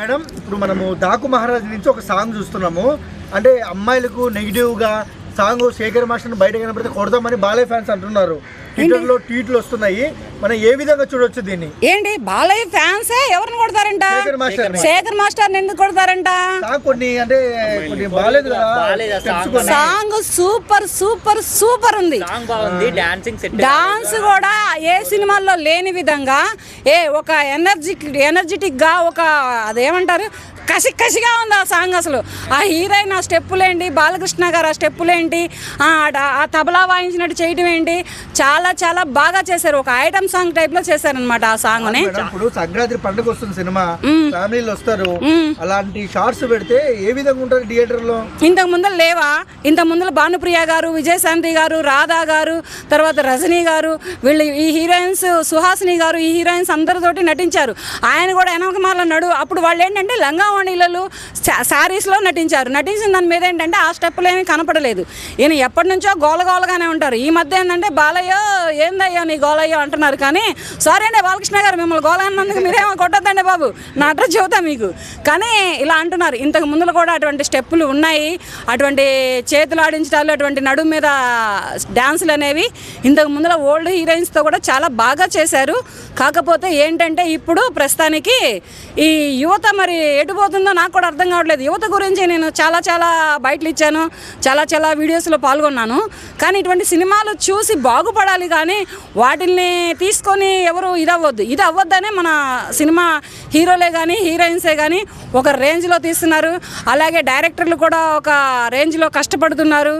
Madam ఇప్పుడు మనము దాకు మహారాజ్ నుంచి ఒక సాంగ్ చూస్తున్నాము. అంటే అమ్మాయిలకు నెగిటివ్గా సాంగ్ శేఖర్ మాస్టర్ బయట కనబడితే కొడదామని బాలయ్య ఫ్యాన్స్ అంటున్నారు. ట్విట్టర్లో ట్వీట్లు వస్తున్నాయి. మనం ఏ విధంగా చూడొచ్చు దీన్ని? ఏంటి? బాలయ్య ఫ్యాన్సే? ఎవరిని కొడతారంట శేఖర్ మాస్టర్. ఎందుకు కొడతారంట? సాంగ్ కొన్ని అంటే కొన్ని బాగాలేదు సాంగ్. సూపర్ సూపర్ సూపర్ ఉంది. సాంగ్ బాగుంది డాన్సింగ్ సెట్ డాన్స్ కూడా ఏ సినిమాల్లో లేని విధంగా ఏ ఒక ఎనర్జీ ఎనర్జెటిక్గా ఒక అదేమంటారు? కసి కసిగా ఉంది ఆ సాంగ్ అసలు. ఆ హీరోయిన్ ఆ స్టెప్పులేంటి? బాలకృష్ణ గారు ఆ స్టెప్పులేంటి? ఆ తబలా వాయించినట్టు చేయటం ఏంటి? చాలా చాలా బాగా చేశారు. ఒక ఐటమ్ సాంగ్ టైప్లో చేశారనమాట ఆ ఇప్పుడు సంక్రాంతి పండుగ వస్తుంది సినిమా. ఫ్యామిలీలు వస్తారు. అలాంటి షార్ట్స్ పెడితే ఏ విధంగా ఉంటుంది థియేటర్లో? ఇంతకు ముందర లేవా? ఇంతకు ముందర భానుప్రియ గారు విజయశాంతి గారు రాధా గారు తర్వాత రజనీ గారు వీళ్ళు ఈ హీరోయిన్స్ సుహాసిని గారు ఈ హీరోయిన్స్ అందరితోటి నటించారు. ఆయన కూడా వెనకమాల నడు అప్పుడు వాళ్ళు ఏంటంటే సెరమోనీలలో శారీస్లో నటించారు. నటించిన దాని మీద ఏంటంటే ఆ స్టెప్పులు ఏమీ కనపడలేదు. ఈయన ఎప్పటి నుంచో గోలగోలగానే ఉంటారు. ఈ మధ్య ఏంటంటే బాలయ్య ఏందయ్యో నీ గోలయ్యో అంటున్నారు కానీ సారీ అండి బాలకృష్ణ గారు మిమ్మల్ని గోల అన్నందుకు మీరేమో కొట్టద్దండి బాబు. నా అడ్రస్ చెబుతా మీకు. కానీ ఇలా అంటున్నారు. ఇంతకు ముందులో కూడా అటువంటి స్టెప్పులు ఉన్నాయి. అటువంటి చేతులు ఆడించడాలు అటువంటి నడుము మీద డ్యాన్సులు అనేవి ఇంతకు ముందులో ఓల్డ్ హీరోయిన్స్తో కూడా చాలా బాగా చేశారు. కాకపోతే ఏంటంటే ఇప్పుడు ప్రస్తుతానికి ఈ యువత మరి ఎటు పోతుందో నాకు కూడా అర్థం కావట్లేదు. యువత గురించి నేను చాలా చాలా బయటలు ఇచ్చాను చాలా చాలా వీడియోస్లో పాల్గొన్నాను. కానీ ఇటువంటి సినిమాలు చూసి బాగుపడాలి కానీ వాటిల్ని తీసుకొని ఎవరు ఇది అవ్వద్దు ఇది అవ్వద్దనే మన సినిమా హీరోలే కానీ హీరోయిన్సే కానీ ఒక రేంజ్లో తీస్తున్నారు. అలాగే డైరెక్టర్లు కూడా ఒక రేంజ్లో కష్టపడుతున్నారు.